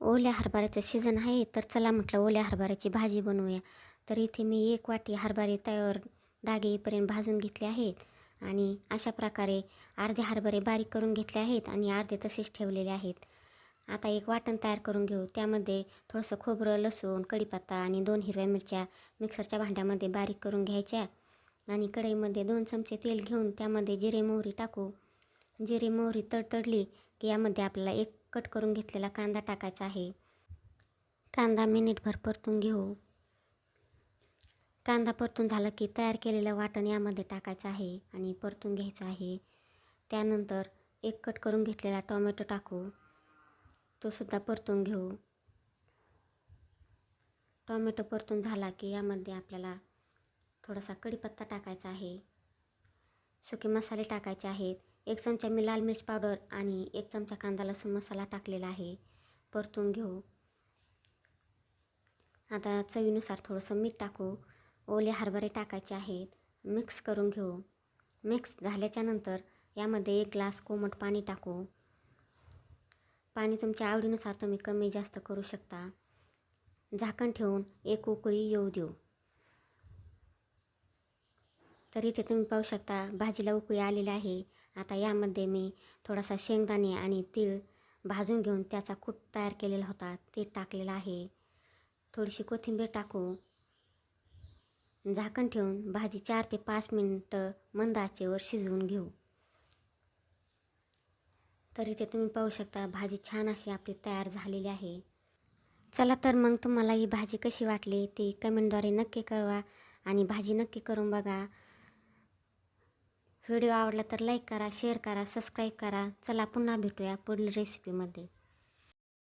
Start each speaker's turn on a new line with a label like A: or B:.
A: ओल्या हरभऱ्याचं सीझन आहे तर चला म्हटलं ओल्या हरभऱ्याची भाजी बनवूया. तर इथे मी एक वाटी हरभरे तयार डागे येईपर्यंत भाजून घेतले आहेत आणि अशा प्रकारे अर्धे हरभरे बारीक करून घेतले आहेत आणि अर्धे तसेच ठेवलेले आहेत. आता एक वाटण तयार करून घेऊ. त्यामध्ये थोडंसं खोबरं लसूण कढीपत्ता आणि दोन हिरव्या मिरच्या मिक्सरच्या भांड्यामध्ये बारीक करून घ्यायच्या आणि कढईमध्ये दोन चमचे तेल घेऊन त्यामध्ये जिरे मोहरी टाकू. जिरे मोहरी तडतडली की यामध्ये आपल्याला एक कट करून घेतलेला कांदा टाकायचा आहे. कांदा मिनिटभर परतून घेऊ. कांदा परतून झाला की तयार केलेलं वाटण यामध्ये टाकायचं आहे आणि परतून घ्यायचं आहे. त्यानंतर एक कट करून घेतलेला टोमॅटो टाकू. तो सुद्धा परतून घेऊ. टोमॅटो परतून झाला की यामध्ये आपल्याला थोडासा कढीपत्ता टाकायचा आहे. सुके मसाले टाकायचे आहेत. एक चमचा मी लाल मिरच पावडर आणि एक चमचा कांदा लसूण मसाला टाकलेला आहे. परतून घेऊ. आता चवीनुसार थोडंसं मीठ टाकू. ओले हरभरे टाकायचे आहेत. मिक्स करून घेऊ. मिक्स झाल्याच्यानंतर यामध्ये एक ग्लास कोमट पाणी टाकू. पाणी तुमच्या आवडीनुसार तुम्ही कमी जास्त करू शकता. झाकण ठेवून एक उकळी येऊ देऊ. तर इथे तुम्ही पाहू शकता भाजीला उकळी आलेली आहे. आता यामध्ये मी थोडासा शेंगदाणे आणि तीळ भाजून घेऊन त्याचा कूट तयार केलेला होता ते टाकलेलं आहे. थोडीशी कोथिंबीर टाकू. झाकण ठेवून भाजी चार ते पाच मिनटं मंद आचेवर शिजवून घेऊ. तर इथे तुम्ही पाहू शकता भाजी छान अशी आपली तयार झालेली आहे. चला तर मग तुम्हाला ही भाजी कशी वाटली ती कमेंटद्वारे नक्की कळवा आणि भाजी नक्की करून बघा. व्हिडिओ आवडला तर लाईक करा शेअर करा सबस्क्राईब करा. चला पुन्हा भेटूया पुढील रेसिपीमध्ये